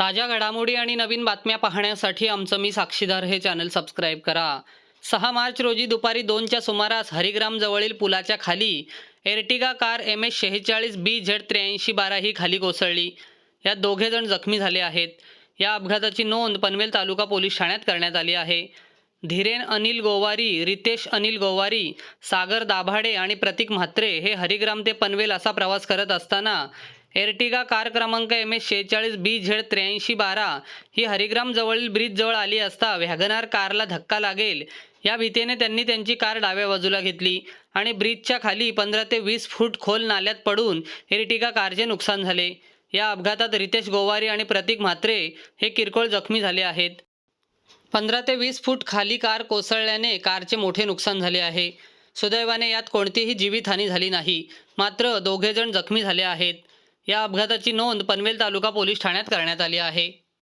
ताज्या घडामोडी आणि नवीन बातम्या पाहण्यासाठी आमचं मी साक्षीदार हे चॅनल सबस्क्राईब करा. सहा मार्च रोजी दुपारी दोनच्या सुमारास हरिग्रामजवळील पुलाच्या खाली एर्टिगा कार एम एस शेहेचाळीस बी झेड त्र्याऐंशी बारा ही खाली कोसळली. यात दोघे जण जखमी झाले आहेत. या अपघाताची नोंद पनवेल तालुका पोलीस ठाण्यात करण्यात आली आहे. धीरेन अनिल गोवारी रितेश अनिल गोवारी सागर दाभाडे आणि प्रतीक म्हात्रे हे हरिग्राम ते पनवेल असा प्रवास करत असताना एर्टिगा कार क्रमांक एम एस शेहेचाळीस बी झेड त्र्याऐंशी बारा ही हरिग्रामजवळील ब्रिजजवळ आली असता व्हॅगनार कारला धक्का लागेल. या भीतीने त्यांनी त्यांची कार डाव्या बाजूला घेतली आणि ब्रिजच्या खाली पंधरा ते वीस फूट खोल नाल्यात पडून एर्टिगा कारचे नुकसान झाले. या अपघातात रितेश गोवारी आणि प्रतीक म्हात्रे हे किरकोळ जखमी झाले आहेत. पंधरा ते वीस फूट खाली कार कोसळल्याने कारचे मोठे नुकसान झाले आहे. सुदैवाने यात कोणतीही जीवितहानी झाली नाही. मात्र दोघेजण जखमी झाले आहेत. या अपघाताची नोंद पनवेल तालुका पोलीस ठाण्यात करण्यात आली आहे.